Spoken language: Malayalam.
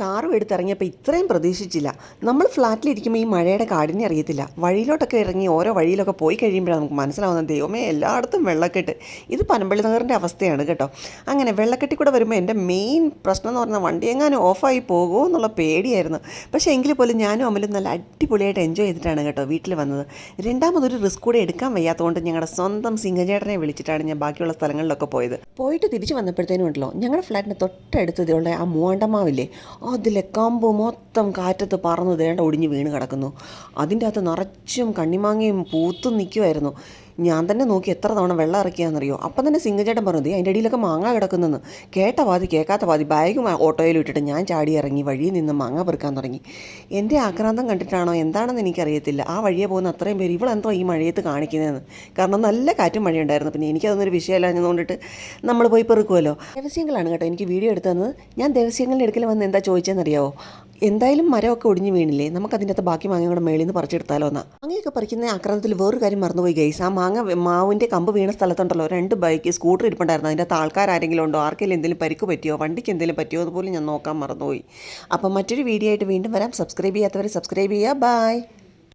കാറും എടുത്തിറങ്ങിയപ്പോൾ ഇത്രയും പ്രതീക്ഷിച്ചില്ല. നമ്മൾ ഫ്ലാറ്റിലിരിക്കുമ്പോൾ ഈ മഴയുടെ കാടിനെ അറിയത്തില്ല. വഴിയിലോട്ടൊക്കെ ഇറങ്ങി ഓരോ വഴിയിലൊക്കെ പോയി കഴിയുമ്പോഴാണ് നമുക്ക് മനസ്സിലാവുന്നത് ദൈവമേ എല്ലായിടത്തും വെള്ളക്കെട്ട്. ഇത് പനമ്പള്ളി നഗറിന്റെ അവസ്ഥയാണ് കേട്ടോ. അങ്ങനെ വെള്ളക്കെട്ടി കൂടെ വരുമ്പോൾ എന്റെ മെയിൻ പ്രശ്നം എന്ന് പറഞ്ഞാൽ വണ്ടി എങ്ങാനും ഓഫായി പോകുമോ എന്നുള്ള പേടിയായിരുന്നു. പക്ഷേ എങ്കിൽ പോലും ഞാനും അമലും നല്ല അടിപൊളിയായിട്ട് എൻജോയ് ചെയ്തിട്ടാണ് കേട്ടോ വീട്ടിൽ വന്നത്. രണ്ടാമതൊരു റിസ്ക് കൂടെ എടുക്കാൻ വയ്യാത്തതുകൊണ്ട് ഞങ്ങളുടെ സ്വന്തം സിംഗചേട്ടനെ വിളിച്ചിട്ടാണ് ഞാൻ ബാക്കിയുള്ള സ്ഥലങ്ങളിലൊക്കെ പോയത്. പോയിട്ട് തിരിച്ച് വന്നപ്പോഴത്തേനും ഉണ്ടല്ലോ ഞങ്ങളുടെ ഫ്ലാറ്റിന് തൊട്ടടുത്തതുള്ള ആ മൂവാണ്ടമാവില്ലേ അതിലെ കമ്പ് മൊത്തം കാറ്റത്ത് പറന്ന് ദേണ്ട ഒടിഞ്ഞ് വീണ് കിടക്കുന്നു. അതിന്റെ അകത്ത് നിറച്ചും കണ്ണിമാങ്ങയും പൂത്തും നിൽക്കുമായിരുന്നു ഞാൻ തന്നെ നോക്കി എത്ര തവണ വെള്ളം ഇറക്കിയാണെന്നറിയോ അപ്പം തന്നെ സിംഗചേട്ടൻ പറഞ്ഞു "ദേ, അതിന്റെ ഇടയിലൊക്കെ മാങ്ങ കിടക്കുന്നെന്ന്. കേട്ട പാതി കേൾക്കാത്ത പാതി ബാഗും ഓട്ടോയിൽ ഇട്ടിട്ട് ഞാൻ ചാടി ഇറങ്ങി വഴിയിൽ നിന്ന് മാങ്ങ പെറുക്കാൻ തുടങ്ങി. എന്റെ ആക്രാന്തം കണ്ടിട്ടാണോ എന്താണെന്ന് എനിക്കറിയത്തില്ല. ആ വഴിയെ പോകുന്ന അത്രയും പേര് ഇവളെന്തോ ഈ മഴയത്ത് കാണിക്കുന്നതെന്ന്. കാരണം നല്ല കാറ്റും മഴയുണ്ടായിരുന്നു. പിന്നെ എനിക്കതൊന്നൊരു വിഷയമല്ലാഞ്ഞതുകൊണ്ടിട്ട് നമ്മൾ പോയി പെറുക്കുമല്ലോ ദേവസ്യങ്ങളാണ് കേട്ടോ എനിക്ക് വീഡിയോ എടുത്തു തന്നത്. ഞാൻ ദേവസ്യങ്ങളുടെ എടുക്കൽ വന്ന് എന്താ ചോദിച്ചതെന്നറിയാവോ? എന്തായാലും മരമൊക്കെ ഒടിഞ്ഞ് വീണില്ലേ? നമുക്ക് അതിന്റെ അകത്ത് ബാക്കി മാങ്ങ കൂടെ മേളിൽ നിന്ന് പറിച്ചെടുത്താലോ എന്നാ? മാങ്ങയൊക്കെ പറിക്കുന്ന ആക്രമണത്തിൽ വേറൊരു കാര്യം മറന്നുപോയി ഗൈസ് ആ മാങ്ങ മാവിന്റെ കമ്പ് വീണ സ്ഥലത്തുണ്ടല്ലോ. രണ്ട് ബൈക്ക് സ്കൂട്ടർ ഇരിപ്പുണ്ടായിരുന്നു. അതിന്റെ അകത്ത് ആൾക്കാർ ആരെങ്കിലും ഉണ്ടോ? ആർക്കെങ്കിലും എന്തെങ്കിലും പരിക്ക് പറ്റിയോ? വണ്ടിക്ക് എന്തെങ്കിലും പറ്റിയോ? അതുപോലെ ഞാൻ നോക്കാൻ മറന്നുപോയി. അപ്പം മറ്റൊരു വീഡിയോ ആയിട്ട് വീണ്ടും വരാം. സബ്സ്ക്രൈബ് ചെയ്യാത്തവർ സബ്സ്ക്രൈബ് ചെയ്യുക. ബൈ